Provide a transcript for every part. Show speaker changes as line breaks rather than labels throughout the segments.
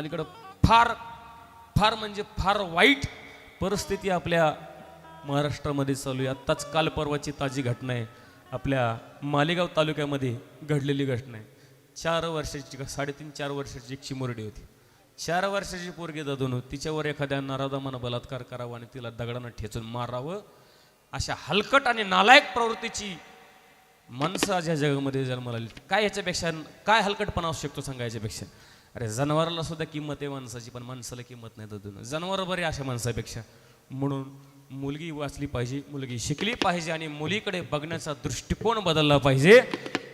अलीकडं फार फार म्हणजे फार वाईट परिस्थिती आपल्या महाराष्ट्रामध्ये चालू आहे. आत्ताच काल परवाची ताजी घटना आहे. आपल्या मालेगाव तालुक्यामध्ये घडलेली घटना आहे. चार वर्षाची साडेतीन चार वर्षाची एक चिमुरडी होती. चार वर्षाची पोरगी दादून तिच्यावर एखाद्या नराधमानं बलात्कार करावा आणि तिला दगडानं ठेचून मारावं अशा हलकट आणि नालायक प्रवृत्तीची माणसं आज या जगामध्ये जन्माला आली काय याच्यापेक्षा काय हलकटपणा असू शकतो सांगा याच्यापेक्षा? अरे जनावराला सुद्धा किंमत आहे माणसाची पण माणसाला किंमत नाही तर जनावर बरे अशा माणसापेक्षा. म्हणून मुलगी वाचली पाहिजे मुलगी शिकली पाहिजे आणि मुलीकडे बघण्याचा दृष्टिकोन बदलला पाहिजे.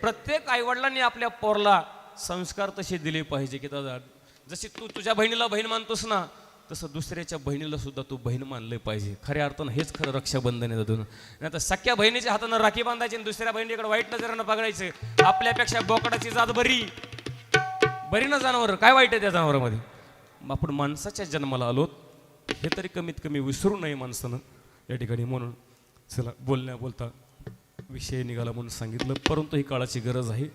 प्रत्येक आईवडिलांनी आपल्या पोरला संस्कार तसे दिले पाहिजे की दादा जशी तू तुझ्या बहिणीला बहीण मानतोस ना तसं दुसऱ्याच्या बहिणीला सुद्धा तू बहीण मानलं पाहिजे. खऱ्या अर्थानं हेच खरं रक्षाबंधन आहे दादून नाही तर सख्या बहिणीच्या हातानं राखी बांधायची आणि दुसऱ्या बहिणीकडे वाईट नजरानं बघायचं. आपल्यापेक्षा बोकडाची जात बरी. बरी ना जनावर काय वाईट आहे त्या जनावरामध्ये? आपण माणसाच्या जन्माला आलो हे तरी कमीत कमी विसरू नये माणसानं या ठिकाणी म्हणून. चला बोलण्या बोलता विषय निघाला म्हणून सांगितलं परंतु ही काळाची गरज आहे.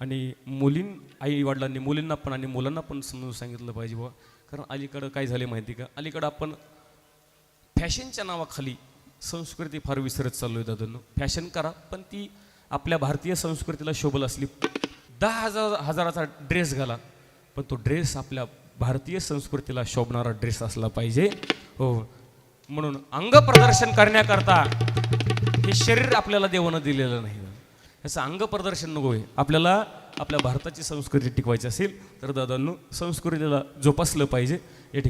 आणि मुलीं आई वडिलांनी मुलींना पण आणि मुलांना पण समजून सांगितलं पाहिजे बुवा. कारण अलीकडं काय झाले माहिती का? अलीकडं आपण फॅशनच्या नावाखाली संस्कृती फार विसरत चाललो आहे दादांनो. फॅशन करा पण ती आपल्या भारतीय संस्कृतीला शोभल असली दहा हजार हजाराचा ड्रेस घाला. पण तो ड्रेस आपल्या भारतीय संस्कृतीला शोभणारा ड्रेस असला पाहिजे. हो. म्हणून अंग प्रदर्शन करण्याकरता हे शरीर आपल्याला देवानं दिलेलं नाही. याचं अंग प्रदर्शन नको आहे. आपल्याला आपल्या भारताची संस्कृती टिकवायची असेल तर दादांनो संस्कृतीला जोपासलं पाहिजे.